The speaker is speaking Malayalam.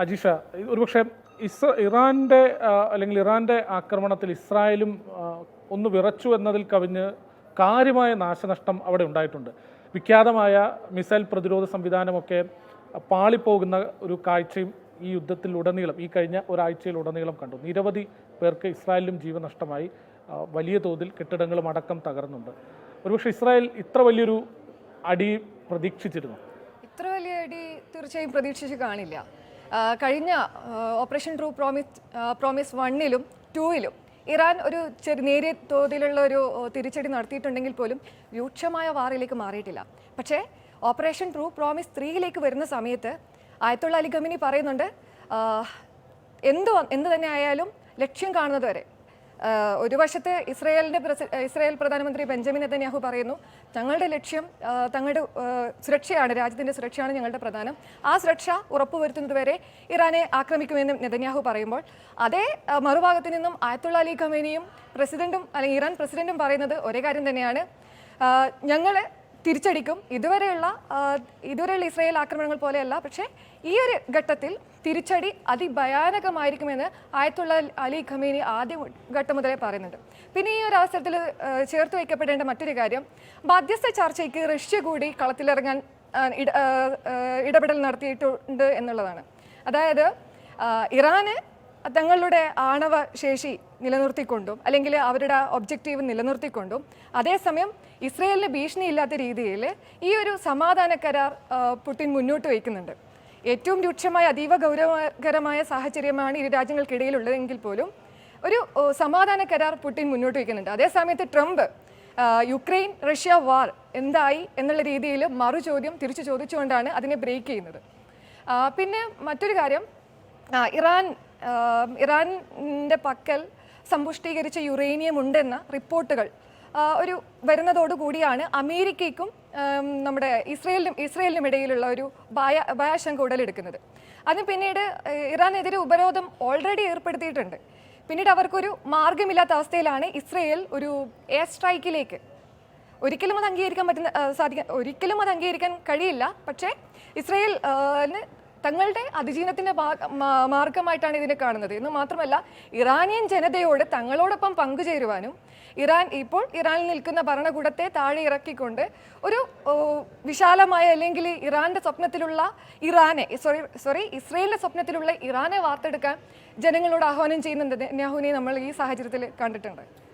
അജിഷ ഒരുപക്ഷെ ഇസ്ര ഇറാന്റെ അല്ലെങ്കിൽ ഇറാന്റെ ആക്രമണത്തിൽ ഇസ്രായേലും ഒന്ന് വിറച്ചു എന്നതിൽ കവിഞ്ഞ് കാര്യമായ നാശനഷ്ടം അവിടെ ഉണ്ടായിട്ടുണ്ട്. വിഖ്യാതമായ മിസൈൽ പ്രതിരോധ സംവിധാനമൊക്കെ പാളിപ്പോകുന്ന ഒരു കാഴ്ചയും ഈ യുദ്ധത്തിൽ ഉടനീളം ഈ കഴിഞ്ഞ ഒരാഴ്ചയിൽ ഉടനീളം കണ്ടു. നിരവധി പേർക്ക് ഇസ്രായേലിലും ജീവൻ നഷ്ടമായി വലിയ തോതിൽ കെട്ടിടങ്ങളും അടക്കം തകർന്നുണ്ട്. ഒരുപക്ഷെ ഇസ്രായേൽ ഇത്ര വലിയൊരു അടി പ്രതീക്ഷിച്ചിരുന്നു. ഇത്ര വലിയ അടി തീർച്ചയായും പ്രതീക്ഷിച്ച് കാണില്ല. കഴിഞ്ഞ ഓപ്പറേഷൻ ട്രൂ പ്രോമിസ് പ്രോമിസ് വണ്ണിലും ടൂയിലും ഇറാൻ ഒരു ചെറിയ നേരിയ തോതിലുള്ള ഒരു തിരിച്ചടി നടത്തിയിട്ടുണ്ടെങ്കിൽ പോലും രൂക്ഷമായ വാറിലേക്ക് മാറിയിട്ടില്ല. പക്ഷേ ഓപ്പറേഷൻ ട്രൂ പ്രോമിസ് ത്രീയിലേക്ക് വരുന്ന സമയത്ത് ആയത്തുള്ള അലിഗമിനി പറയുന്നുണ്ട് എന്ത് എന്ത് തന്നെ ആയാലും ലക്ഷ്യം കാണുന്നത് വരെ ഒരു വശത്ത് ഇസ്രയേലിന്റെ ഇസ്രായേൽ പ്രധാനമന്ത്രി ബെഞ്ചമിൻ നെതന്യാഹു പറയുന്നു തങ്ങളുടെ ലക്ഷ്യം തങ്ങളുടെ സുരക്ഷയാണ് രാജ്യത്തിന്റെ സുരക്ഷയാണ് ഞങ്ങളുടെ പ്രധാനം. ആ സുരക്ഷ ഉറപ്പുവരുത്തുന്നതുവരെ ഇറാനെ ആക്രമിക്കുമെന്നും നെതന്യാഹു പറയുമ്പോൾ അതേ മറുഭാഗത്ത് നിന്നും ആയത്തുള്ള അലി ഖമേനിയും പ്രസിഡന്റും അല്ലെങ്കിൽ ഇറാൻ പ്രസിഡന്റും പറയുന്നത് ഒരേ കാര്യം തന്നെയാണ്. ഞങ്ങൾ തിരിച്ചടിക്കും. ഇതുവരെയുള്ള ഇതുവരെയുള്ള ഇസ്രായേൽ ആക്രമണങ്ങൾ പോലെയല്ല പക്ഷേ ഈ ഒരു ഘട്ടത്തിൽ തിരിച്ചടി അതിഭയാനകമായിരിക്കുമെന്ന് ആയത്തുള്ള അലി ഖമീനി ആദ്യ ഘട്ടം മുതലേ പറയുന്നുണ്ട്. പിന്നെ ഈ ഒരു അവസരത്തിൽ ചേർത്ത് വയ്ക്കപ്പെടേണ്ട മറ്റൊരു കാര്യം മധ്യസ്ഥ ചർച്ചയ്ക്ക് റഷ്യ കൂടി കളത്തിലിറങ്ങാൻ ഇടപെടൽ നടത്തിയിട്ടുണ്ട് എന്നുള്ളതാണ്. അതായത് ഇറാന് തങ്ങളുടെ ആണവ ശേഷി നിലനിർത്തിക്കൊണ്ടും അല്ലെങ്കിൽ അവരുടെ ഒബ്ജക്റ്റീവ് നിലനിർത്തിക്കൊണ്ടും അതേസമയം ഇസ്രയേലിന് ഭീഷണിയില്ലാത്ത രീതിയിൽ ഈ ഒരു സമാധാന കരാർ പുടിൻ മുന്നോട്ട് വയ്ക്കുന്നുണ്ട്. ഏറ്റവും രൂക്ഷമായ അതീവ ഗൗരവകരമായ സാഹചര്യമാണ് ഇരു രാജ്യങ്ങൾക്കിടയിലുള്ളതെങ്കിൽ പോലും ഒരു സമാധാന കരാർ പുടിൻ മുന്നോട്ട് വയ്ക്കുന്നുണ്ട്. അതേസമയത്ത് ട്രംപ് യുക്രൈൻ റഷ്യ വാർ എന്തായി എന്നുള്ള രീതിയിൽ മറു ചോദ്യം തിരിച്ചു ചോദിച്ചുകൊണ്ടാണ് അതിനെ ബ്രേക്ക് ചെയ്യുന്നത്. പിന്നെ മറ്റൊരു കാര്യം ഇറാൻ ഇറാന്റെ പക്കൽ സമ്പുഷ്ടീകരിച്ച യുറേനിയം ഉണ്ടെന്ന റിപ്പോർട്ടുകൾ ഒരു വരുന്നതോടുകൂടിയാണ് അമേരിക്കയ്ക്കും നമ്മുടെ ഇസ്രയേലിനും ഇസ്രയേലിനും ഇടയിലുള്ള ഒരു ഭയ ഭയാശങ്ക ഉടലെടുക്കുന്നത്. അതിന് പിന്നീട് ഇറാനെതിരെ ഉപരോധം ഓൾറെഡി ഏർപ്പെടുത്തിയിട്ടുണ്ട്. പിന്നീട് അവർക്കൊരു മാർഗമില്ലാത്ത അവസ്ഥയിലാണ് ഇസ്രയേൽ ഒരു എയർ സ്ട്രൈക്കിലേക്ക്. ഒരിക്കലും അത് അംഗീകരിക്കാൻ പറ്റുന്ന സാധിക്കാൻ ഒരിക്കലും അത് അംഗീകരിക്കാൻ കഴിയില്ല. പക്ഷേ ഇസ്രയേൽ ആ, ന് തങ്ങളുടെ അതിജീവനത്തിന്റെ മാർഗമായിട്ടാണ് ഇതിനെ കാണുന്നത്. എന്ന് മാത്രമല്ല ഇറാനിയൻ ജനതയോട് തങ്ങളോടൊപ്പം പങ്കുചേരുവാനും ഇറാൻ ഇപ്പോൾ ഇറാനിൽ നിൽക്കുന്ന ഭരണകൂടത്തെ താഴെ ഇറക്കിക്കൊണ്ട് ഒരു വിശാലമായ അല്ലെങ്കിൽ ഇറാന്റെ സ്വപ്നത്തിലുള്ള ഇറാനെ സോറി സോറി ഇസ്രയേലിന്റെ സ്വപ്നത്തിലുള്ള ഇറാനെ വാർത്തെടുക്കാൻ ജനങ്ങളോട് ആഹ്വാനം ചെയ്യുന്നുണ്ട് നെഹുനെ നമ്മൾ ഈ സാഹചര്യത്തിൽ കണ്ടിട്ടുണ്ട്.